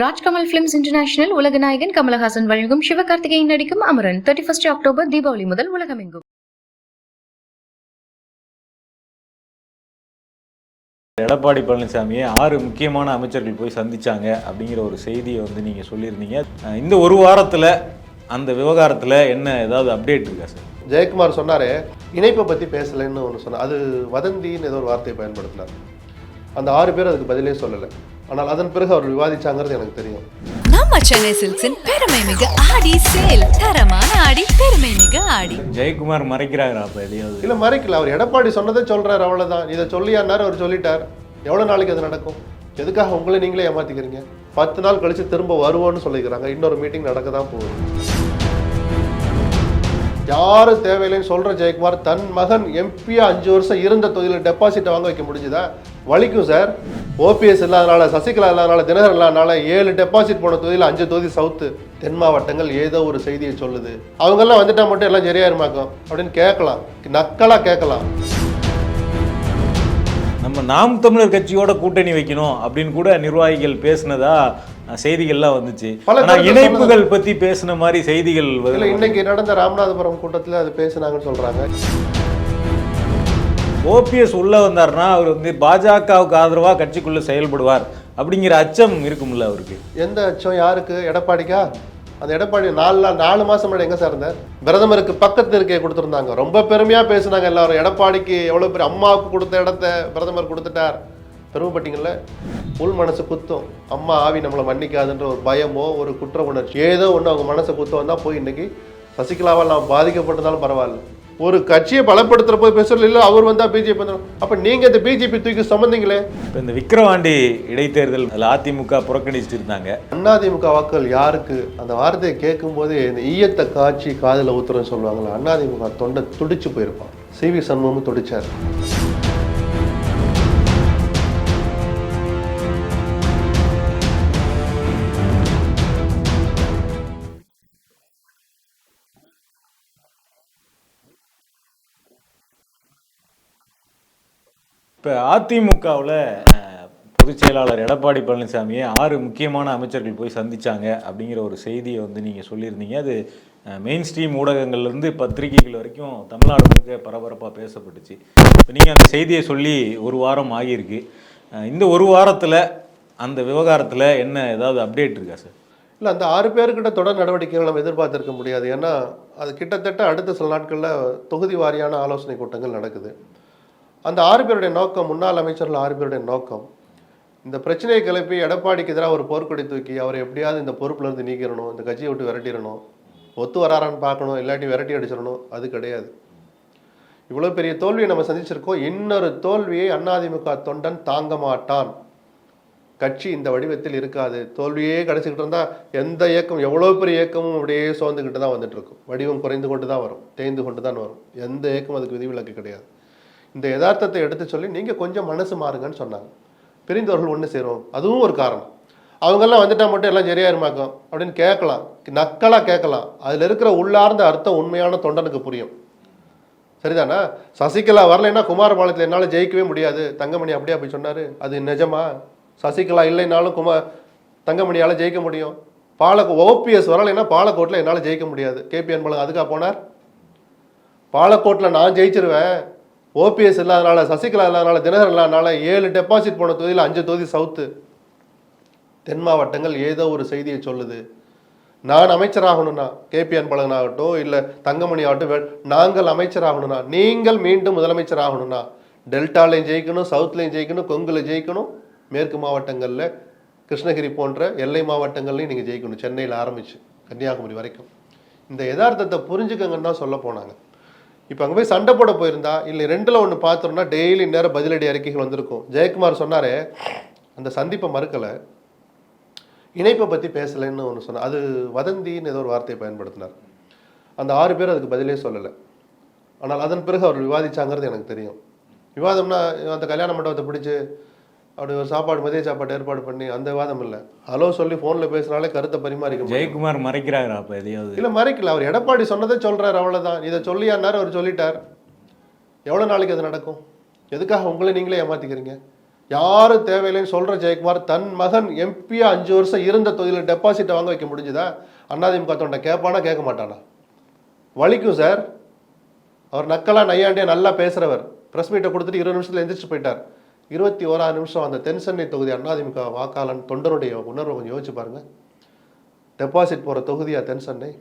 Rajkamal films international உலக நாயகன் கமலஹாசன் வழங்கும் சிவகார்த்திகேயன் நடிக்கும் Amaran. Thirty first October Deepavali முதல் உலகமெங்கும். எடப்பாடி பழனிசாமியை ஆறு முக்கியமான அமைச்சர்கள் போய் சந்திச்சாங்க அப்படிங்கிற ஒரு செய்தியை வந்து நீங்கள் சொல்லியிருந்தீங்க. இந்த ஒரு வாரத்தில் அந்த விவகாரத்தில் என்ன ஏதாவது அப்டேட் இருக்கா சார் ஜெயக்குமார் சொன்னாரே இணைப்பை பற்றி பேசலைன்னு ஒன்று சொன்னார். அது வதந்தின்னு ஏதோ ஒரு வார்த்தையை பயன்படுத்தினார். அந்த ஆறு பேர் அதுக்கு பதிலே சொல்லலை. ஆனால் அதன் பிறகு அவர் விவாதிச்சாங்கிறது எனக்கு தெரியும். நம்ம சென்னை சில்க்ஸின் பெருமை மிகு ஆடி சேல் தரமான ஆடி பெருமை மிகு ஆடி. ஜெயக்குமார் மறைக்கிறாரா அப்போ எதையாவது? இல்லை மறைக்கல. அவர் எடப்பாடி சொன்னதை சொல்கிறார் அவ்வளோதான் இதை சொல்லியானார் அவர் சொல்லிட்டார். எவ்வளோ நாளைக்கு அது நடக்கும்? எதுக்காக உங்களை நீங்களே ஏமாத்திக்கிறீங்க? பத்து நாள் கழிச்சு திரும்ப வருவோன்னு சொல்லிக்கிறாங்க. இன்னொரு மீட்டிங் நடக்க தான் போகுது. யாரும் தேவையில்லைன்னு சொல்ற ஜெயக்குமார் தன் மகன் எம்பியா அஞ்சு வருஷம் இருந்த தொகுதியில் டெபாசிட் வாங்க வைக்க முடிஞ்சுதா? வலிக்கும் சார். ஓபிஎஸ் இல்லாதனால சசிகலா இல்லாதனால தினகரன் இல்லாதனால ஏழு டெபாசிட் போன தொகுதியில் அஞ்சு தொகுதி சவுத்து தென் மாவட்டங்கள் ஏதோ ஒரு செய்தியை சொல்லுது. அவங்கெல்லாம் வந்துட்டா மட்டும் எல்லாம் சரியா இருமாக்கும் அப்படின்னு கேட்கலாம். நக்கலா கேட்கலாம். நம்ம நாம் தமிழர் கட்சியோட கூட்டணி வைக்கணும் அப்படின்னு கூட நிர்வாகிகள் பேசினதா செய்திகள்லாம் வந்துச்சு. பல ஆனால் இணைப்புகள் பற்றி பேசின மாதிரி செய்திகள். இன்னைக்கு நடந்த ராமநாதபுரம் கூட்டத்தில் அது பேசுனாங்கன்னு சொல்றாங்க. ஓபிஎஸ் உள்ள வந்தார்னா அவர் வந்து பாஜகவுக்கு ஆதரவாக கட்சிக்குள்ள செயல்படுவார் அப்படிங்கிற அச்சம் இருக்கும்ல அவருக்கு. எந்த அச்சம்? யாருக்கு? எடப்பாடிக்கா? அந்த எடப்பாடி நாலு நாள் நாலு மாதம் முன்னாடி எங்கே சார் இருந்தார்? பிரதமருக்கு பக்கத்து இருக்கே கொடுத்துருந்தாங்க. ரொம்ப பெருமையாக பேசினாங்க எல்லாரும். எடப்பாடிக்கு எவ்வளோ பெரிய அம்மாவுக்கு கொடுத்த இடத்த பிரதமர் கொடுத்துட்டார். பெருமைப்பட்டீங்கல்ல உள் மனசு குத்தும். அம்மா ஆவி நம்மளை மன்னிக்காதுன்ற ஒரு பயமோ ஒரு குற்ற உணர்ச்சி ஏதோ ஒன்று அவங்க மனசை குத்தம் தான் போய் இன்னைக்கு சசிகலாவால் நாம் பாதிக்கப்பட்டதாலும் பரவாயில்ல. ஒரு கட்சியை பலப்படுத்துற போய் பேசுறது இல்லை அவர் வந்தா பிஜேபி அப்ப நீங்க இந்த பிஜேபி தூக்கி சுமந்தீங்களே? இப்போ இந்த விக்கிரவாண்டி இடைத்தேர்தல் அதில் அதிமுக புறக்கணிச்சிட்டு இருந்தாங்க. அதிமுக வாக்குகள் யாருக்கு? அந்த வார்த்தையை கேட்கும் போதே இந்த ஈயத்தை காய்ச்சி காதில் ஊத்துறன்னு சொல்லுவாங்களா அதிமுக தொண்டை துடிச்சு போயிருப்பான். சி வி சண்முகமும் துடிச்சார். இப்போ அதிமுகவில் பொதுச் செயலாளர் எடப்பாடி பழனிசாமியை ஆறு முக்கியமான அமைச்சர்கள் போய் சந்தித்தாங்க அப்படிங்கிற ஒரு செய்தியை வந்து நீங்கள் சொல்லியிருந்தீங்க. அது மெயின் ஸ்ட்ரீம் ஊடகங்கள்லேருந்து பத்திரிகைகள் வரைக்கும் தமிழ்நாடு முழுக்க பரபரப்பாக பேசப்பட்டுச்சு. இப்போ நீங்கள் அந்த செய்தியை சொல்லி ஒரு வாரம் ஆகியிருக்கு. இந்த ஒரு வாரத்தில் அந்த விவகாரத்தில் என்ன ஏதாவது அப்டேட் இருக்கா சார் இல்லை அந்த ஆறு பேர்கிட்ட தொடர் நடவடிக்கைகள் நம்ம எதிர்பார்த்திருக்க முடியாது. ஏன்னா அது கிட்டத்தட்ட அடுத்த சில நாட்களில் தொகுதி வாரியான ஆலோசனை கூட்டங்கள் நடக்குது. அந்த ஆறு பேருடைய நோக்கம் முன்னாள் அமைச்சர்கள் ஆறு பேருடைய நோக்கம். இந்த பிரச்சனையை கிளப்பி எடப்பாடிக்கு எதிராக ஒரு போர்க்கொடி தூக்கி அவரை எப்படியாவது இந்த பொறுப்புல இருந்து நீக்கிறணும் இந்த கட்சியை விட்டு விரட்டிடணும். ஒத்து வராரான்னு பார்க்கணும் இல்லாட்டி விரட்டி அடிச்சிடணும் அது கிடையாது. இவ்வளோ பெரிய தோல்வியை நம்ம சந்திச்சிருக்கோம். இன்னொரு தோல்வியை அதிமுக தொண்டன் தாங்க மாட்டான். கட்சி இந்த வடிவத்தில் இருக்காது. தோல்வியே கிடச்சிக்கிட்டு இருந்தால் எந்த இயக்கம் எவ்வளோ பெரிய இயக்கமும் அப்படியே சோர்ந்துக்கிட்டு தான் வந்துட்டு இருக்கும். வடிவம் குறைந்து கொண்டு தான் வரும் தேய்ந்து கொண்டு தான் வரும். எந்த இயக்கம் அதுக்கு விதிவிலக்கு கிடையாது. இந்த யதார்த்தத்தை எடுத்து சொல்லி நீங்கள் கொஞ்சம் மனசு மாறுங்கன்னு சொன்னாங்க. பிரிந்தவர்கள் ஒன்று சேரும். அதுவும் ஒரு காரணம். அவங்கெல்லாம் வந்துட்டா மட்டும் எல்லாம் சரியாயிருமாக்கும்? அப்படின்னு கேட்கலாம். நக்கலாக கேட்கலாம். அதில் இருக்கிற உள்ளார்ந்த அர்த்தம் உண்மையான தொண்டனுக்கு புரியும். சரிதானா? சசிகலா வரலைன்னா குமாரபாளையத்தில் என்னால் ஜெயிக்கவே முடியாது. தங்கமணி அப்படியே அப்படி சொன்னார். அது நிஜமா? சசிகலா இல்லைனாலும் குமார் தங்கமணியால் ஜெயிக்க முடியும். பாலக்கோ ஓபிஎஸ் வரலைன்னா பாலக்கோட்டில் என்னால் ஜெயிக்க முடியாது. கேபி அன்பழகன் அதுக்காக போனார்? பாலக்கோட்டில் நான் ஜெயிச்சிருவேன். ஓபிஎஸ் இல்லாதனால சசிகலா இல்லாதனால தினகரன் இல்லாதனால ஏழு டெபாசிட் போன தொகுதியில் அஞ்சு தொகுதி சவுத்து தென் மாவட்டங்கள் ஏதோ ஒரு செய்தியை சொல்லுது. நான் அமைச்சராகணும்னா கேபி அன்பழகன் ஆகட்டும் இல்லை தங்கமணி ஆகட்டும் நாங்கள் அமைச்சராகணும்னா நீங்கள் மீண்டும் முதலமைச்சர் ஆகணும்னா டெல்டாலையும் ஜெயிக்கணும் சவுத்லையும் ஜெயிக்கணும் கொங்குல ஜெயிக்கணும் மேற்கு மாவட்டங்களில் கிருஷ்ணகிரி போன்ற எல்லை மாவட்டங்கள்லையும் நீங்கள் ஜெயிக்கணும். சென்னையில் ஆரம்பிச்சு கன்னியாகுமரி வரைக்கும். இந்த யதார்த்தத்தை புரிஞ்சுக்கங்கன்னு தான் சொல்ல போனாங்க. இப்போ அங்கே போய் சண்டை போட போயிருந்தா இல்லை ரெண்டில் ஒன்று பார்த்தோம்னா டெய்லி நேரம் பதிலடி அறிக்கைகள் வந்திருக்கும். ஜெயக்குமார் சொன்னாரே அந்த சந்திப்பை மறுக்கலை. இணைப்பை பற்றி பேசலைன்னு ஒன்று சொன்னார் அது வதந்தின்னு ஏதோ ஒரு வார்த்தையை பயன்படுத்தினார். அந்த ஆறு பேர் அதுக்கு பதிலே சொல்லலை. ஆனால் அதன் பிறகு அவர் விவாதிச்சாங்கிறது எனக்கு தெரியும். விவாதம்னா அந்த கல்யாண மண்டபத்தை பிடிச்சி அப்படி ஒரு சாப்பாடு மதிய சாப்பாடு ஏற்பாடு பண்ணி அந்த விவாதம் இல்லை. ஹலோ சொல்லி ஃபோனில் பேசினாலே கருத்தை பரிமாறிக்க ஜெயக்குமார் மறைக்கிறாரா அப்போ எதையாவது? இல்லை மறைக்கல. அவர் எடப்பாடி சொன்னதை சொல்றாரு அவ்வளவுதான். இதை சொல்லியானார் அவர் சொல்லிட்டார். எவ்வளவு நாளைக்கு அது நடக்கும்? எதுக்காக உங்களை நீங்களே ஏமாத்திக்கிறீங்க? யாரும் தேவையில்லைன்னு சொல்ற ஜெயக்குமார் தன் மகன் எம்பியா அஞ்சு வருஷம் இருந்த தொகுதியில் டெபாசிட்டை வாங்க வைக்க முடிஞ்சுதா? அதிமுக தொண்டை கேட்பானா கேட்க மாட்டானா? வலிக்கும் சார் அவர் நக்கலா நையாண்டியா நல்லா பேசுறவர். பிரஸ் மீட்டை கொடுத்துட்டு இருபது நிமிஷத்துல எந்திரிச்சு போயிட்டார். இருபத்தி ஓராறு நிமிஷம் அந்த தென்சென்னை தொகுதி அதிமுக வாக்காளன் தொண்டருடைய உணர்வை கொஞ்சம் யோசிச்சு பாருங்கள் டெபாசிட் போகிற தொகுதியாக தென்சென்னை?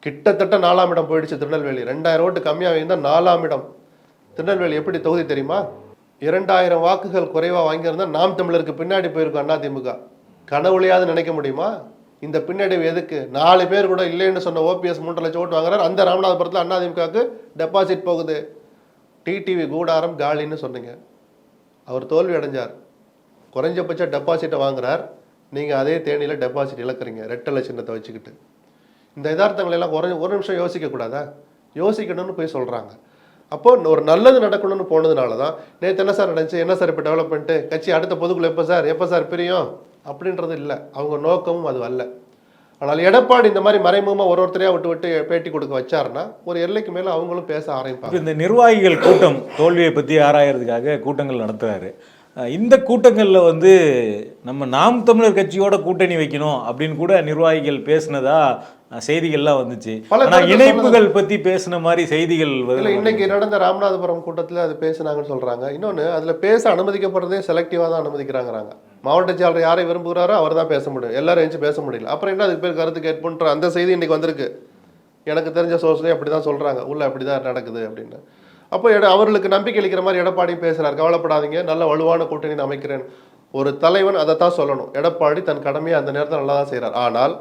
கிட்டத்தட்ட நாலாம் இடம் போயிடுச்சு திருநெல்வேலி. ரெண்டாயிரம் ஓட்டு கம்மியாக இருந்தால் நாலாம் இடம். திருநெல்வேலி எப்படி தொகுதி தெரியுமா? இரண்டாயிரம் வாக்குகள் குறைவாக வாங்கியிருந்தால் நாம் தமிழருக்கு பின்னாடி போயிருக்கோம் அதிமுக கனவுலையாவது நினைக்க முடியுமா? இந்த பின்னடைவு எதுக்கு? நாலு பேர் கூட இல்லைன்னு சொன்ன ஓபிஎஸ் மூன்று லட்சம் ஓட்டு வாங்குறாரு. அந்த ராமநாதபுரத்தில் அதிமுகவுக்கு டெபாசிட் போகுது. டிடிவி கூடாரம் காலின்னு சொன்னீங்க. அவர் தோல்வி அடைஞ்சார். குறைஞ்சபட்ச டெபாசிட்டை வாங்குறார். நீங்கள் அதே தேனியில் டெபாசிட் இழக்கிறீங்க ரெட்டலை சின்னத்தை வச்சுக்கிட்டு. இந்த யதார்த்தங்கள் எல்லாம் ஒரு ஒரு நிமிஷம் யோசிக்கக்கூடாதா? யோசிக்கணும்னு போய் சொல்கிறாங்க அப்போ ஒரு நல்லது நடக்கணும்னு போனதுனால தான் நேற்று என்ன சார் நடந்துச்சு? என்ன சார் இப்போ டெவலப்மெண்ட்டு கட்சி அடுத்த பொதுக்குள்ள எப்போ சார்? எப்போ சார் பிரியும்? அப்படின்றது இல்லை. அவங்க நோக்கமும் அது அல்ல. ஆனால் எடப்பாடி இந்த மாதிரி மறைமுகமாக ஒரு ஒருத்தரையா விட்டு விட்டு பேட்டி கொடுக்க வச்சாருன்னா ஒரு எல்லைக்கு மேலே அவங்களும் பேச ஆரம்பிப்பாங்க. இந்த நிர்வாகிகள் கூட்டம் தோல்வியை பற்றி ஆராயறதுக்காக கூட்டங்கள் நடத்துறாரு. அஹ் இந்த கூட்டங்களில் வந்து நம்ம நாம் தமிழர் கட்சியோட கூட்டணி வைக்கணும் அப்படின்னு கூட நிர்வாகிகள் பேசுனதா செய்திகள்லாம் வந்துச்சு. பல ஆனா கருத்து இணைப்புகள் பத்தி பேசின மாதிரி செய்திகள். இன்னைக்கு நடந்த ராமநாதபுரம் கூட்டத்தில் அது பேசுனாங்கன்னு சொல்றாங்க. இன்னொன்னு அதுல பேச அனுமதிக்கப்படுறதே செலக்டிவா தான் அனுமதிக்கிறாங்கிறாங்க. மாவட்ட செயலாளர் யாரை விரும்புகிறாரோ அவர் தான் பேச முடியும். எல்லாரும் எழுந்து பேச முடியல. அப்புறம் என்ன அதுக்கு பேர் கருத்து கேட்புன்ற அந்த செய்தி இன்னைக்கு வந்திருக்கு. எனக்கு தெரிஞ்ச சோர்ஸ்லேயே அப்படி தான் சொல்கிறாங்க உள்ள அப்படி தான் நடக்குது அப்படின்னு. அப்போ எட அவர்களுக்கு நம்பிக்கை அளிக்கிற மாதிரி எடப்பாடியும் பேசுகிறார் கவலைப்படாதீங்க. நல்ல வலுவான கூட்டணி நான் அமைக்கிறேன். ஒரு தலைவன் அதை தான் சொல்லணும். எடப்பாடி தன் கடமையை அந்த நேரத்தில் நல்லா தான் செய்கிறார் ஆனால்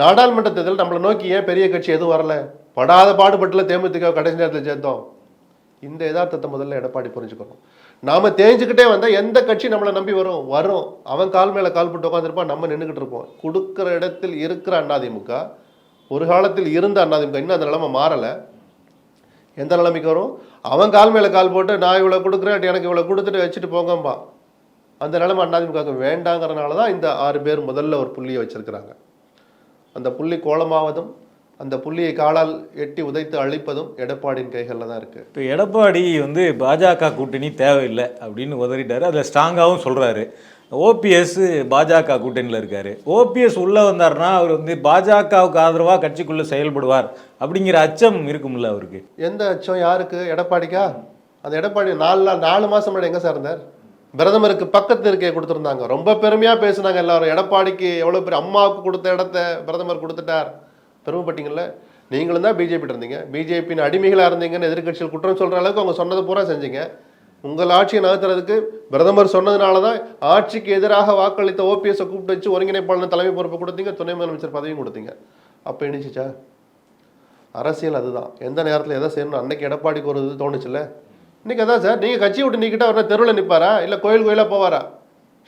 நாடாளுமன்ற தேர்தல் நம்மளை நோக்கி ஏன் பெரிய கட்சி எதுவும் வரல? படாத பாடுபட்டுல தேமுதிக கடைசி நேரத்தில் சேர்த்தோம் இந்த யதார்த்தத்தை முதல்ல எடப்பாடி புரிஞ்சுக்கணும். நாம தேஞ்சுக்கிட்டே வந்தா எந்த கட்சி நம்மளை நம்பி வரும்? வரும். அவன் கால் மேல கால் போட்டு உட்காந்துருப்பான் நம்ம நின்றுகிட்டு இருப்போம். கொடுக்கிற இடத்தில் இருக்கிற அண்ணாதிமுக ஒரு காலத்தில் இருந்த அண்ணாதிமுக இன்னும் அந்த நிலைமை மாறலை. எந்த நிலைமைக்கு வரும்? அவன் கால் மேல கால் போட்டு நான் இவ்வளவு கொடுக்குறேன் எனக்கு இவ்வளவு கொடுத்துட்டு வச்சுட்டு போங்கம்பா. அந்த நிலைமை அண்ணாதிமுக வேண்டாங்கிறனால தான் இந்த ஆறு பேர் முதல்ல ஒரு புள்ளியை வச்சிருக்கிறாங்க. அந்த புள்ளி கோலமாவதும் அந்த புள்ளியை காலால் எட்டி உதைத்து அழிப்பதும் எடப்பாடியின் கைகளில் தான் இருக்கு. இப்போ எடப்பாடி வந்து பாஜக கூட்டணி தேவையில்லை அப்படின்னு உதறிட்டாரு. அதில் ஸ்ட்ராங்காகவும் சொல்றாரு. ஓபிஎஸ் பாஜக கூட்டணியில் இருக்காரு. ஓபிஎஸ் உள்ள வந்தாருன்னா அவர் வந்து பாஜகவுக்கு ஆதரவாக கட்சிக்குள்ள செயல்படுவார் அப்படிங்கிற அச்சம் இருக்கும்ல அவருக்கு. எந்த அச்சம்? யாருக்கு? எடப்பாடிக்கா? அந்த எடப்பாடி நாலு நாள் நாலு மாசம் முன்னாடி எங்க சார் இருந்தார்? பிரதமருக்கு பக்கத்து இருக்கே கொடுத்துருந்தாங்க. ரொம்ப பெருமையா பேசுனாங்க எல்லாரும். எடப்பாடிக்கு எவ்வளவு பெரிய அம்மாவுக்கு கொடுத்த இடத்த பிரதமர் கொடுத்துட்டார். பெருமைப்பட்டீங்கல்ல? நீங்களும் தான் பிஜேபி இருந்தீங்க. பிஜேபியின் அடிமைகளாக இருந்தீங்கன்னு எதிர்க்கட்சிகள் குற்றம் சொல்கிற அளவுக்கு அவங்க சொன்னது பூரா செஞ்சீங்க. உங்கள் ஆட்சியை நகர்த்துறதுக்கு பிரதமர் சொன்னதுனால தான் ஆட்சிக்கு எதிராக வாக்களித்த ஓபிஎஸ் கூப்பிட்டு வச்சு ஒருங்கிணைப்பாளர் தலைமை பொறுப்பு கொடுத்தீங்க துணை முதலமைச்சர் பதவியும் கொடுத்தீங்க. அப்போ இணைச்சிச்சா அரசியல் அதுதான். எந்த நேரத்தில் எதை செய்யணும் அன்னைக்கு எடப்பாடிக்கு ஒரு இது தோணுச்சுல்ல? இன்னைக்கு அதான் சார் நீங்கள் கட்சி விட்டு நீக்கிட்ட அவர் தெருவில் நிற்பாரா இல்லை கோயில் கோயிலாக போவாரா?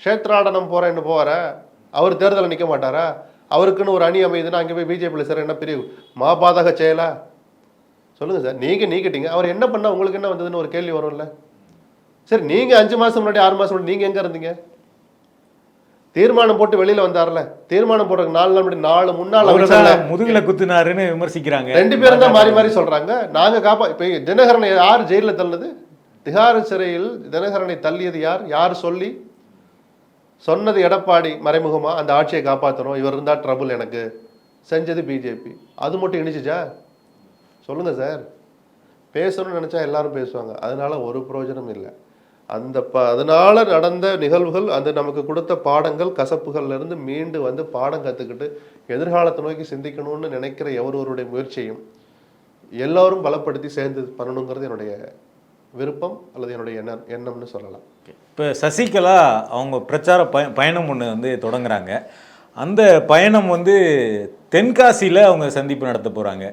க்ஷேத்ராடனம் போகிறேன்னு போவாரா? அவர் தேர்தலில் நிற்க மாட்டாரா? அவருக்குன்னு ஒரு அணி அமையுதுன்னா அங்கே போய் பிஜேபியில் சார் என்ன பிரிவு? மாபாதக செயலா? சொல்லுங்கள் சார். நீங்கள் நீக்கிட்டீங்க. அவர் என்ன பண்ணா உங்களுக்கு என்ன வந்ததுன்னு ஒரு கேள்வி வரும்ல. சரி நீங்கள் அஞ்சு மாதம் முன்னாடி ஆறு மாதம் முன்னாடி நீங்கள் எங்கே இருந்தீங்க? தீர்மானம் போட்டு வெளியில வந்தார்ல. தீர்மானம் போடுறதுக்கு நாலு நாள் முன்னாடி நாலு முன்னாள் முதுகுல குத்துனாருன்னு விமர்சிக்கிறாங்க. ரெண்டு பேரும் தான் மாறி மாறி சொல்றாங்க. நாங்க காப்பா இப்ப தினகரனை யார் ஜெயில தள்ளுனது திகார் சிறையில் தினகரனை தள்ளியது யார்? யார் சொல்லி சொன்னது எடப்பாடி மறைமுகமாக அந்த ஆட்சியை காப்பாற்றணும் இவர் இருந்தால் ட்ரபுள் எனக்கு. செஞ்சது பிஜேபி அது மட்டும் இணைச்சிச்சா சொல்லுங்கள் சார். பேசணும்னு நினச்சா எல்லாரும் பேசுவாங்க. அதனால ஒரு பிரயோஜனம் இல்லை. அந்த ப அதனால நடந்த நிகழ்வுகள் அந்த நமக்கு கொடுத்த பாடங்கள் கசப்புகள்லேருந்து மீண்டு வந்து பாடம் கற்றுக்கிட்டு எதிர்காலத்தை நோக்கி சிந்திக்கணும்னு நினைக்கிற எவரொருடைய முயற்சியும் எல்லோரும் பலப்படுத்தி சேர்ந்து பண்ணணுங்கிறது என்னுடைய விருப்பம் அல்லது என்னுடைய எண்ணம் எண்ணம்னு சொல்லலாம். இப்போ சசிகலா அவங்க பிரச்சார பய பயணம் ஒன்று வந்து தொடங்குறாங்க. அந்த பயணம் வந்து தென்காசியில் அவங்க சந்திப்பு நடத்த போகிறாங்க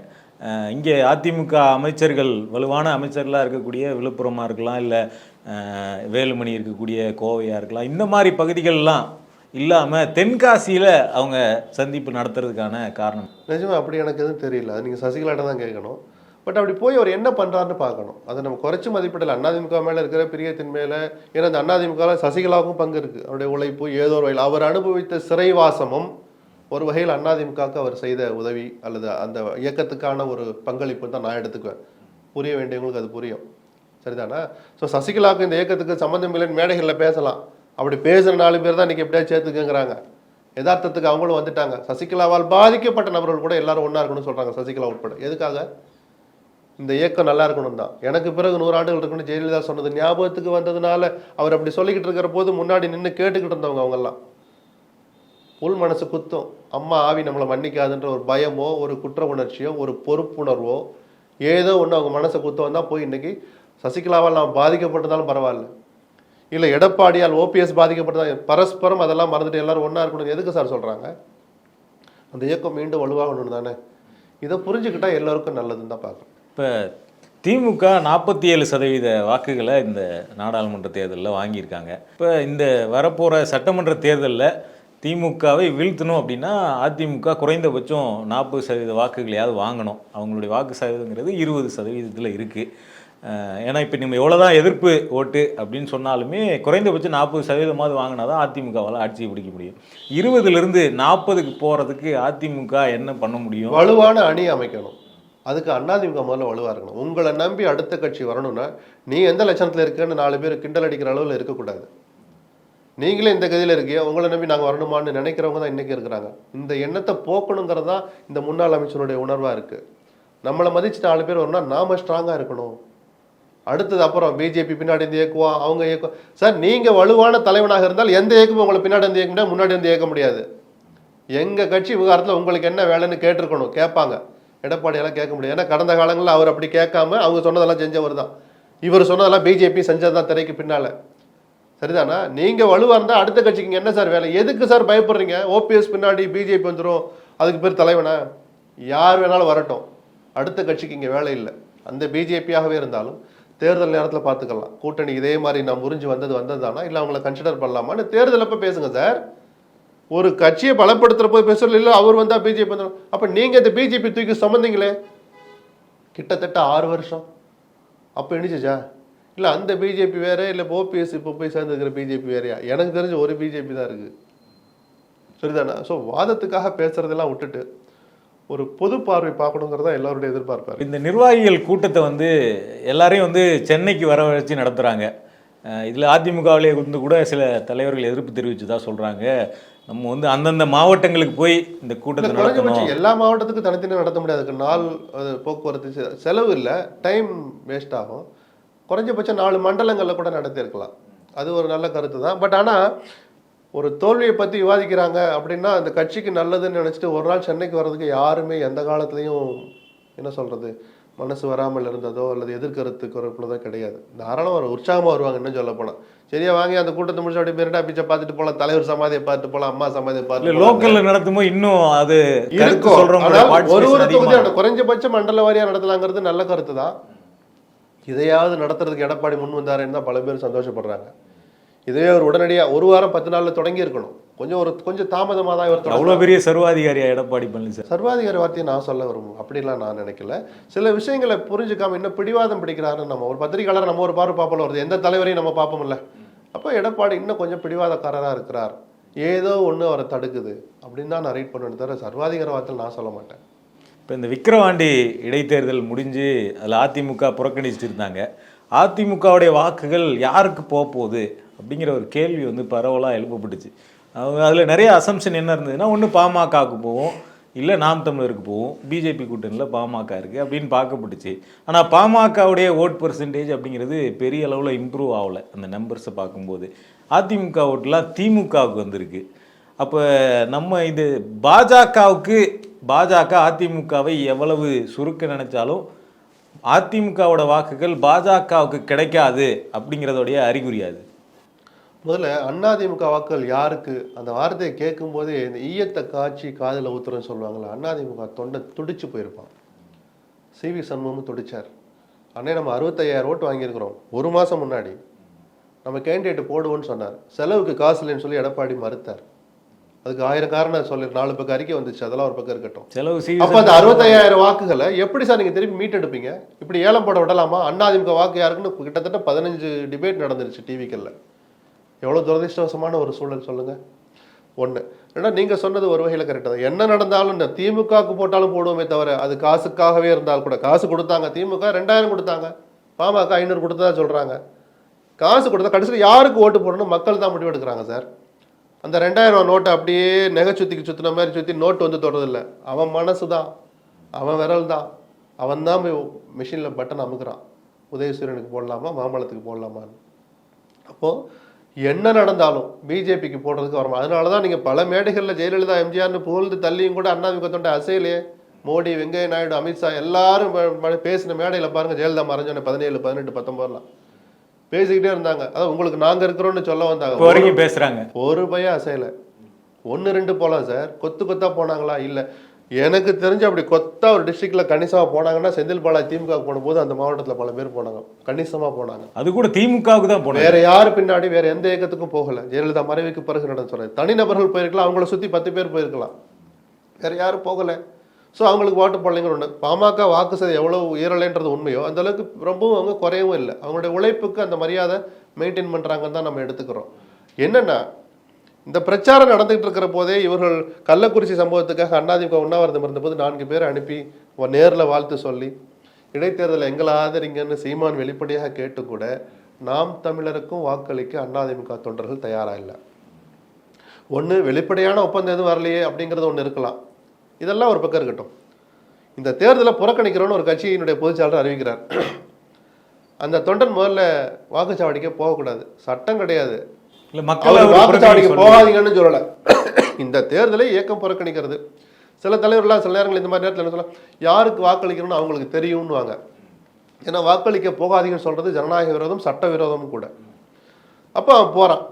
இங்கே அதிமுக அமைச்சர்கள் வலுவான அமைச்சர்களாக இருக்கக்கூடிய விழுப்புரமாக இருக்கலாம் இல்லை வேலுமணி இருக்கக்கூடிய கோவையாக இருக்கலாம் இந்த மாதிரி பகுதிகள்லாம் இல்லாமல் தென்காசியில் அவங்க சந்திப்பு நடத்துறதுக்கான காரணம். நிஜமா அப்படி எனக்கு எதுவும் தெரியல. நீங்கள் சசிகலாட்ட தான் கேட்கணும். பட் அப்படி போய் அவர் என்ன பண்ணுறாருன்னு பார்க்கணும். அதை நம்ம குறைச்சி மதிப்பிடல. அண்ணாதிமுக மேலே இருக்கிற பிரியத்தின் மேலே ஏன்னா அந்த அண்ணாதிமுகவில் சசிகலாவுக்கும் பங்கு இருக்குது அவருடைய உழைப்பு ஏதோ ஒரு வகையில். அவர் அனுபவித்த சிறைவாசமும் ஒரு வகையில் அண்ணாதிமுகவுக்கு அவர் செய்த உதவி அல்லது அந்த இயக்கத்துக்கான ஒரு பங்களிப்பு தான் நான் எடுத்துக்குவேன். புரிய வேண்டியவங்களுக்கு அது புரியும். சரிதானா? ஸோ சசிகலாவுக்கு இந்த இயக்கத்துக்கு சம்மந்தம் இல்லைன்னு மேடைகளில் பேசலாம். அப்படி பேசுகிற நாலு பேர் தான் இன்றைக்கி எப்படியாவது சேர்த்துக்குங்கிறாங்க. யதார்த்தத்துக்கு அவங்களும் வந்துட்டாங்க. சசிகலாவால் பாதிக்கப்பட்ட நபர்கள் கூட எல்லாரும் ஒன்றா இருக்கணும்னு சொல்கிறாங்க சசிகலா உட்பட. எதுக்காக? இந்த இயக்கம் நல்லா இருக்கணும் தான். எனக்கு பிறகு நூறு ஆண்டுகள் இருக்குன்னு ஜெயலலிதா சொன்னது ஞாபகத்துக்கு வந்ததுனால அவர் அப்படி சொல்லிக்கிட்டு இருக்கிற போது முன்னாடி நின்று கேட்டுக்கிட்டு இருந்தவங்க அவங்கெல்லாம். உள் மனசு குத்தும். அம்மா ஆவி நம்மளை மன்னிக்காதுன்ற ஒரு பயமோ ஒரு குற்ற உணர்ச்சியோ ஒரு பொறுப்புணர்வோ ஏதோ ஒன்று அவங்க மனசை குத்தம் தான் போய் இன்னைக்கு சசிகலாவால் நாம் பாதிக்கப்பட்டதாலும் பரவாயில்ல. இல்லை எடப்பாடியால் ஓபிஎஸ் பாதிக்கப்பட்டதா? பரஸ்பரம் அதெல்லாம் மறந்துட்டு எல்லாரும் ஒன்றா இருக்கணும் எதுக்கு சார் சொல்கிறாங்க அந்த இயக்கம் மீண்டும் வலுவாகணும் தானே. இதை புரிஞ்சுக்கிட்டால் எல்லோருக்கும் நல்லதுன்னு தான் பார்க்குறேன் இப்போ திமுக நாற்பத்தி ஏழு சதவீத வாக்குகளை இந்த நாடாளுமன்ற தேர்தலில் வாங்கியிருக்காங்க. இப்போ இந்த வரப்போகிற சட்டமன்ற தேர்தலில் திமுகவை வீழ்த்தணும் அப்படின்னா அதிமுக குறைந்தபட்சம் நாற்பது சதவீத வாக்குகளையாவது வாங்கணும். அவங்களுடைய வாக்கு சதவீதங்கிறது இருபது சதவீதத்தில் இருக்குது ஏன்னா இப்போ நம்ம எவ்வளோதான் எதிர்ப்பு ஓட்டு அப்படின்னு சொன்னாலுமே குறைந்தபட்சம் நாற்பது சதவீதமாவது வாங்கினா தான் அதிமுகவால் ஆட்சியை பிடிக்க முடியும். இருபதுலேருந்து நாற்பதுக்கு போகிறதுக்கு அதிமுக என்ன பண்ண முடியும்? வலுவான அணி அமைக்கணும். அதுக்கு அதிமுக முதல்ல வலுவாக இருக்கணும் உங்களை நம்பி அடுத்த கட்சி வரணும்னா நீ எந்த லட்சணத்தில் இருக்கன்னு நாலு பேர் கிண்டல் அடிக்கிற அளவில் இருக்கக்கூடாது. நீங்களே இந்த கதியில் இருக்கீங்க உங்களை நம்பி நாங்கள் வரணுமான்னு நினைக்கிறவங்க தான் இன்றைக்கி இருக்கிறாங்க. இந்த எண்ணத்தை போக்கணுங்கிறது தான் இந்த முன்னாள் அமைச்சருடைய உணர்வாக இருக்குது நம்மளை மதிச்சு நாலு பேர் வரணும்னா நாம ஸ்ட்ராங்காக இருக்கணும். அடுத்தது அப்புறம் பிஜேபி பின்னாடி இருந்து இயக்குவோம் அவங்க இயக்கம் சார் நீங்கள் வலுவான தலைவனாக இருந்தால் எந்த இயக்கமும் உங்களை பின்னாடி இருந்து இயக்க முடியாது முன்னாடி இருந்து இயக்க முடியாது. எங்கள் கட்சி விவகாரத்தில் உங்களுக்கு என்ன வேலைன்னு கேட்டிருக்கணும் கேட்பாங்க. எடப்பாடியெல்லாம் கேட்க முடியாது. ஏன்னா கடந்த காலங்களில் அவர் அப்படி கேட்காம அவங்க சொன்னதெல்லாம் செஞ்சவர் தான் இவர் சொன்னதெல்லாம் பிஜேபி செஞ்சது தான் திரைக்கு பின்னால். சரிதானா? நீங்கள் வலுவாக இருந்தால் அடுத்த கட்சிக்கு என்ன சார் வேலை? எதுக்கு சார் பயப்படுறீங்க? ஓபிஎஸ் பின்னாடி பிஜேபி வந்துடும் அதுக்கு பேர் தலைவனா? யார் வேணாலும் வரட்டும். அடுத்த கட்சிக்கு இங்கே வேலை இல்லை. அந்த பிஜேபியாகவே இருந்தாலும் தேர்தல் நேரத்தில் பார்த்துக்கலாம். கூட்டணி இதே மாதிரி நான் முறிஞ்சு வந்தது வந்ததுதானா? இல்லை அவங்கள கன்சிடர் பண்ணலாமான்னு தேர்தல் அப்போ பேசுங்க சார். ஒரு கட்சியை பலப்படுத்துகிற போது பேசல இல்லை அவர் வந்தால் பிஜேபி வந்துடும் அப்போ நீங்கள் இந்த பிஜேபி தூக்கி சுமந்தீங்களே? கிட்டத்தட்ட ஆறு வருஷம். அப்போ இணைச்சிச்சா இல்லை அந்த பிஜேபி வேற இல்லை ஓபிஎஸ் இப்போ போய் சேர்ந்துருக்கிற பிஜேபி வேறையா? எனக்கு தெரிஞ்ச ஒரு பிஜேபி தான் இருக்குது சரிதானா? ஸோ வாதத்துக்காக பேசுறதெல்லாம் விட்டுட்டு ஒரு பொது பார்வை பார்க்கணுங்கிறதா எல்லாருடைய எதிர்பார்ப்பார் இந்த நிர்வாகிகள் கூட்டத்தை வந்து எல்லாரையும் வந்து சென்னைக்கு வர வச்சு நடத்துகிறாங்க இதில் அதிமுகவிலே வந்து கூட சில தலைவர்கள் எதிர்ப்பு தெரிவிச்சதா சொல்கிறாங்க நம்ம வந்து அந்தந்த மாவட்டங்களுக்கு போய் இந்த கூட்டத்தை நடத்தணும். எல்லா மாவட்டத்துக்கும் தனித்தனியாக நடத்த முடியாது. நாள் போக்குவரத்து செலவு இல்லை. டைம் வேஸ்ட் ஆகும். குறைஞ்சபட்சம் நாலு மண்டலங்களில் கூட நடத்தியிருக்கலாம் அது ஒரு நல்ல கருத்து தான் பட் ஆனால் ஒரு தோல்வியை பற்றி விவாதிக்கிறாங்க அப்படின்னா அந்த கட்சிக்கு நல்லதுன்னு நினச்சிட்டு ஒரு நாள் சென்னைக்கு வர்றதுக்கு யாருமே எந்த காலத்துலேயும் என்ன சொல்கிறது மனசு வராமல் இருந்ததோ அல்லது எதிர்கருத்து குறைப்புலதோ கிடையாது. தாராளம் ஒரு உற்சாகமாக வருவாங்க இன்னும் சொல்ல போனால் சரியா வாங்கி அந்த கூட்டத்தை முடிச்சு அப்படியே மிரட்டா பிச்சை பார்த்துட்டு போகலாம் தலைவர் சமாதியை பார்த்துட்டு போகலாம் அம்மா சமாதியை போலாம். லோக்கல்ல நடத்தும்போது இன்னும் அது இருக்கும். ஒரு ஒரு அதிகமா குறைஞ்சபட்ச மண்டல வாரியா நடத்தலாங்கிறது நல்ல கருத்து தான். இதையாவது நடத்துறதுக்கு எடப்பாடி முன் வந்தாருன்னு தான் பல பேர் சந்தோஷப்படுறாங்க. இதுவே ஒரு உடனடியா ஒரு வாரம் பத்து நாள்ல தொடங்கி இருக்கணும். கொஞ்சம் ஒரு கொஞ்சம் தாமதமா தான் இவர் அவ்வளோ. பெரிய சர்வாதிகாரியா எடப்பாடி பழனிசாமி? சர்வாதிகார வார்த்தையை நான் சொல்ல விரும்பும். அப்படிலாம் நான் நினைக்கல. சில விஷயங்களை புரிஞ்சுக்காம இன்னும் பிடிவாதம் பிடிக்கிறாருன்னு நம்ம ஒரு பத்திரிகையாளர் நம்ம ஒரு பார்வை பார்ப்போம் வருது எந்த தலைவரையும் நம்ம பார்ப்போம்ல. அப்போ எடப்பாடி இன்னும் கொஞ்சம் பிடிவாதக்காரராக இருக்கிறார். ஏதோ ஒன்று அவரை தடுக்குது அப்படின்னு தான் நான் ரீட் பண்ணுவேன் தவிர சர்வாதிகார வார்த்தை நான் சொல்ல மாட்டேன். இப்போ இந்த விக்கிரவாண்டி இடைத்தேர்தல் முடிஞ்சு அதில் அதிமுக புறக்கணிச்சிட்டு இருந்தாங்க அதிமுகவுடைய வாக்குகள் யாருக்கு போக போகுது அப்படிங்கிற ஒரு கேள்வி வந்து பரவலாக எழுப்பப்பட்டுச்சு. அதில் நிறைய அசம்ஷன் என்ன இருந்ததுன்னா ஒன்று பாமகவுக்கு போவோம் இல்லை நாம் தமிழருக்கு போவோம் பிஜேபி கூட்டணியில் பாமக இருக்குது அப்படின்னு பார்க்கப்பட்டுச்சு. ஆனால் பாமகவுடைய ஓட் பர்சன்டேஜ் அப்படிங்கிறது பெரிய அளவில் இம்ப்ரூவ் ஆகலை அந்த நம்பர்ஸை பார்க்கும்போது. அதிமுக ஓட்டுலாம் திமுகவுக்கு வந்திருக்கு. அப்போ நம்ம இது பாஜகவுக்கு பாஜக அதிமுகவை எவ்வளவு சுருக்க நினச்சாலும் அதிமுகவோட வாக்குகள் பாஜகவுக்கு கிடைக்காது அப்படிங்கிறதோடைய அறிகுறியாது முதல்ல அண்ணாதிமுக வாக்குகள் யாருக்கு? அந்த வார்த்தையை கேட்கும் போதே இந்த ஈயத்தை காய்ச்சி காதில் ஊத்துறன்னு சொல்லுவாங்கல்ல அண்ணாதிமுக தொண்டை துடிச்சு போயிருப்பான். சிவி சண்முகமும் துடிச்சார். அண்ணே நம்ம அறுபத்தையாயிரம் ஓட்டு வாங்கியிருக்கிறோம். ஒரு மாதம் முன்னாடி. நம்ம கேண்டிடேட் போடுவோன்னு சொன்னார். செலவுக்கு காசு இல்லைன்னு சொல்லி எடப்பாடி மறுத்தார். அதுக்கு ஆயிரம் காரணம் சொல்லி நாலு பக்கம் அறிக்கை வந்துச்சு. அதெல்லாம் ஒரு பக்கம் இருக்கட்டும். செலவு அப்ப அந்த அறுபத்தையாயிரம் வாக்குகளை எப்படி சார் நீங்க திருப்பி மீட்டெடுப்பீங்க இப்படி ஏலம் போட விடலாமா? அண்ணாதிமுக வாக்கு யாருக்குன்னு கிட்டத்தட்ட பதினஞ்சு டிபேட் நடந்துருச்சு டிவிக்கல்ல எவ்வளோ துரதிர்ஷ்டவசமான ஒரு சூழல் சொல்லுங்கள் ஒன்று ஏன்னா நீங்கள் சொன்னது ஒரு வகையில் கரெக்டாக தான். என்ன நடந்தாலும் இந்த திமுகவுக்கு போட்டாலும் போடுவோமே தவிர அது காசுக்காகவே இருந்தால் கூட. காசு கொடுத்தாங்க திமுக ரெண்டாயிரம் கொடுத்தாங்க. பாமக ஐநூறு கொடுத்ததா சொல்கிறாங்க காசு கொடுத்தா கடைசியில் யாருக்கு ஓட்டு போடணும் மக்கள் தான் முடிவு எடுக்கிறாங்க சார். அந்த ரெண்டாயிரம் நோட்டை அப்படியே நெகச்சுத்திக்கு சுற்றின மாதிரி சுற்றி நோட்டு வந்து தொடறதில்ல. அவன் மனசு தான் அவன் விரல் தான் அவன் தான் போய் மிஷினில் பட்டன் அமுக்குறான். உதயசூரியனுக்கு போடலாமா மாம்பழத்துக்கு போடலாமான்னு. அப்போது என்ன நடந்தாலும் பிஜேபிக்கு போடுறதுக்கு வரணும் அதனால தான் நீங்கள் பல மேடைகளில் ஜெயலலிதா எம்ஜிஆர்னு புகழ்ந்து தள்ளியும் கூட அண்ணாதிமுக தொண்டை அசையிலே. மோடி வெங்கைய நாயுடு அமித்ஷா எல்லாரும் பேசின மேடையில் பாருங்கள் ஜெயலலிதா மறைஞ்சோன்னே பதினேழு பதினெட்டு பத்தொம்பதுலாம் பேசிக்கிட்டே இருந்தாங்க. அதான் உங்களுக்கு நாங்கள் இருக்கிறோன்னு சொல்ல வந்தாங்க. பேசுறாங்க. ஒரு பையன் அசையலை. ஒன்று ரெண்டு போகலாம் சார். கொத்து கொத்தா போனாங்களா? இல்லை. எனக்கு தெரிஞ்சு அப்படி கொத்தா ஒரு டிஸ்ட்ரிக்டில் கணிசமாக போனாங்கன்னா செந்தில் பாலாஜி திமுக போடும்போது அந்த மாவட்டத்தில் பல பேர் போனாங்க. கணிசமாக போனாங்க. அது கூட திமுகவுக்கு தான் போனாங்க. வேற யாரு பின்னாடி வேற எந்த இயக்கத்துக்கும் போகல. ஜெயலலிதா மறைவுக்கு பிறகு நடந்து சொல்றேன் தனிநபர்கள் போயிருக்கலாம் அவங்கள சுத்தி பத்து பேர் போயிருக்கலாம். வேற யாரும் போகல. ஸோ அவங்களுக்கு ஓட்டு போடலைங்கிற ஒன்று பாமக வாக்கு சதவீதம் எவ்வளவு உயரலைன்றது உண்மையோ அந்த அளவுக்கு ரொம்பவும் அவங்க குறையவும் இல்லை. அவங்களுடைய உழைப்புக்கு அந்த மரியாதை மெயின்டைன் பண்றாங்கன்னு தான் நம்ம எடுத்துக்கிறோம். என்னன்னா இந்த பிரச்சாரம் நடந்துகிட்டு இருக்கிற போதே இவர்கள் கள்ளக்குறிச்சி சம்பவத்துக்காக அண்ணாதிமுக உண்ணாவிரதம் இருந்தபோது நான்கு பேர் அனுப்பி நேரில் வாழ்த்து சொல்லி இடைத்தேர்தலை எங்களை ஆதரிங்கன்னு சீமான் வெளிப்படையாக கேட்டு கூட நாம் தமிழருக்கும் வாக்களிக்க அண்ணாதிமுக தொண்டர்கள் தயாராக இல்லை. ஒன்று வெளிப்படையான ஒப்பந்தம் எதுவும் வரலையே அப்படிங்கிறது ஒன்று இருக்கலாம். இதெல்லாம் ஒரு பக்கம் இருக்கட்டும். இந்த தேர்தலை புறக்கணிக்கிறோன்னு ஒரு கட்சியினுடைய பொதுச்சாளர் அறிவிக்கிறார். அந்த தொண்டன் முதல்ல வாக்குச்சாவடிக்கே போகக்கூடாது. சட்டம் கிடையாது. இல்ல மக்கள் வாக்குச்சாவடிக்கு போகாதீங்கன்னு சொல்லல. இந்த தேர்தலை இயக்கம் புறக்கணிக்கிறது. சில தலைவர்கள்லாம் சில நேரங்கள் இந்த மாதிரி நேரத்தில் என்ன சொல்லலாம் யாருக்கு வாக்களிக்கணும்னு அவங்களுக்கு தெரியும்னுவாங்க. ஏன்னா வாக்களிக்க போகாதீங்கன்னு சொல்றது ஜனநாயக விரோதம் சட்ட விரோதமும் கூட. அப்போ அவன் போறான்.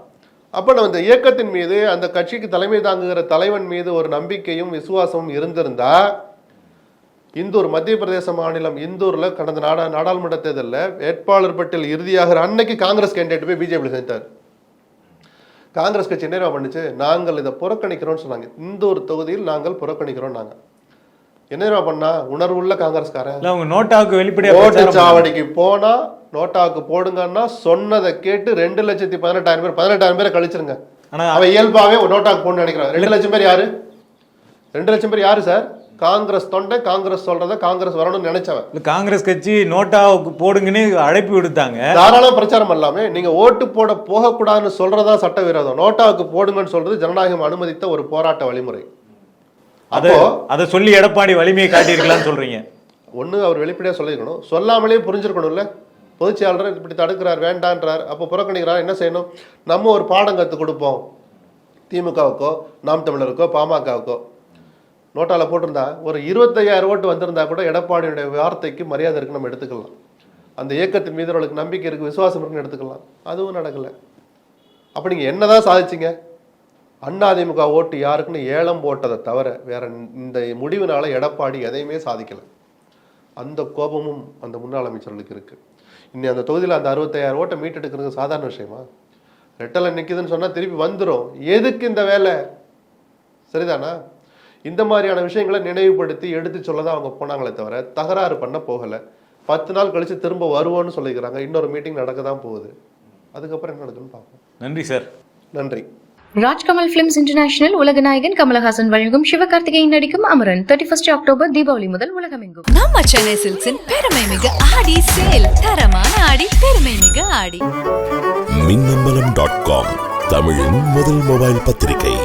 அப்போ நம்ம இந்த இயக்கத்தின் மீது அந்த கட்சிக்கு தலைமை தாங்குகிற தலைவன் மீது ஒரு நம்பிக்கையும் விசுவாசமும் இருந்திருந்தா இந்தூர் மத்திய பிரதேச மாநிலம் இந்தூர்ல கடந்த நாடா நாடாளுமன்ற தேர்தலில் வேட்பாளர் பட்டியல் இறுதியாகிற அன்னைக்கு காங்கிரஸ் கேண்டிடேட் போய் பிஜேபி சேர்ந்தார் காங்கிரஸ் கட்சி என்ன பண்ணுச்சு? நாங்கள் இதை புறக்கணிக்கிறோம்னு சொன்னாங்க. இந்த ஒரு தொகுதியில் நாங்கள் புறக்கணிக்கிறோம் நாங்க. என்ன பண்ணா? உணர்வுள்ள காங்கிரஸ்காரன். அவங்க நோட்டாவுக்கு வெளிப்படையா பிரச்சாரம் பண்ணாங்க. ஓட்டுச்சாவடிக்கு போனா நோட்டாவுக்கு போடுங்கன்னா சொன்னதை கேட்டு ரெண்டு லட்சத்தி பதினெட்டாயிரம் பேர் பதினெட்டாயிரம் பேரை கழிச்சிருங்க. ஆனா அவன் இயல்பாவே ஒரு நோட்டாக்கு போடணும்னு நினைக்கிறான். ரெண்டு லட்சம் பேர் யாரு? ரெண்டு லட்சம் பேர் யாரு சார்? காங்கிரஸ் தொண்டை காங்கிரஸ் சொல்றத காங்கிரஸ் வரணும்னு நினைச்சவன். இல்ல காங்கிரஸ் கட்சி நோட்டாவுக்கு போடுங்கன்னு அழைப்பு விடுத்தாங்க. தாராளம் பிரச்சாரம் பண்ணலாமே. நீங்க ஓட்டு போட போகக்கூடாதுன்னு சொல்றதா சட்டவிரோதம். நோட்டாவுக்கு போடுங்கன்னு சொல்றது ஜனநாயகம் அனுமதித்த ஒரு போராட்ட வழிமுறை. அத அத சொல்லி எடப்பாடி வலிமையை காட்டியிருக்கலாம்னு சொல்றீங்க. ஒண்ணு அவர் வெளிப்படையா சொல்லியிருக்கணும். சொல்லாமலே புரிஞ்சிருக்கணும்ல. பொதுச்செயலாளர் இப்படி தடுக்கிறார் வேண்டான்றார். அப்போ புறக்கணிக்கிறார் என்ன செய்யணும்? நம்ம ஒரு பாடம் கற்றுக் கொடுப்போம். திமுகவுக்கோ நாம் தமிழருக்கோ பாமகவுக்கோ. நோட்டாவில் போட்டிருந்தா ஒரு இருபத்தையாயிரம் ஓட்டு வந்திருந்தா கூட எடப்பாடியுடைய வார்த்தைக்கு மரியாதை இருக்கு நம்ம எடுத்துக்கலாம். அந்த இயக்கத்தின் மீது அவர்களுக்கு நம்பிக்கை இருக்குது விசுவாசம் இருக்குன்னு எடுத்துக்கலாம். அதுவும் நடக்கலை. அப்போ நீங்கள் என்ன தான் சாதிச்சிங்க அதிமுக ஓட்டு யாருக்குன்னு ஏலம் போட்டதை தவிர வேற இந்த முடிவினால் எடப்பாடி எதையுமே சாதிக்கலை. அந்த கோபமும் அந்த முன்னாள் அமைச்சர்களுக்கு இருக்குது இன்னி அந்த தொகுதியில் அந்த அறுபத்தையாயிரம் ஓட்டை மீட்டெடுக்கிறது சாதாரண விஷயமா? ரெட்டலை நிற்கிதுன்னு சொன்னால் திருப்பி வந்துடும் எதுக்கு இந்த வேலை? சரிதானா? இந்த மாதிரியான விஷயங்களை நினைவுபடுத்தி எடுத்து சொல்ல தான் அவங்க போனாங்களே தவிர தகராறு பண்ண போகலை. பத்து நாள் கழிச்சு திரும்ப வருவோன்னு சொல்லிக்கிறாங்க. இன்னொரு மீட்டிங் நடக்க தான் போகுது. அதுக்கப்புறம் என்ன நடக்குன்னு பார்ப்போம். நன்றி சார். நன்றி. ராஜ்கமல் பிலிம்ஸ் இன்டர்நேஷனல் உலக நாயகன் கமலஹாசன் வழங்கும் சிவகார்த்திகேயன் நடிக்கும் Amaran. Thirty first October Deepavali முதல் உலகமெங்கும். நம்ம சென்னை சில்க்ஸின் பெருமை மிகு ஆடி சேல். தரமான ஆடி பெருமை மிகு ஆடி. மின்னம்பலம் டாட் காம் தமிழின் முதல் மொபைல் பத்திரிகை.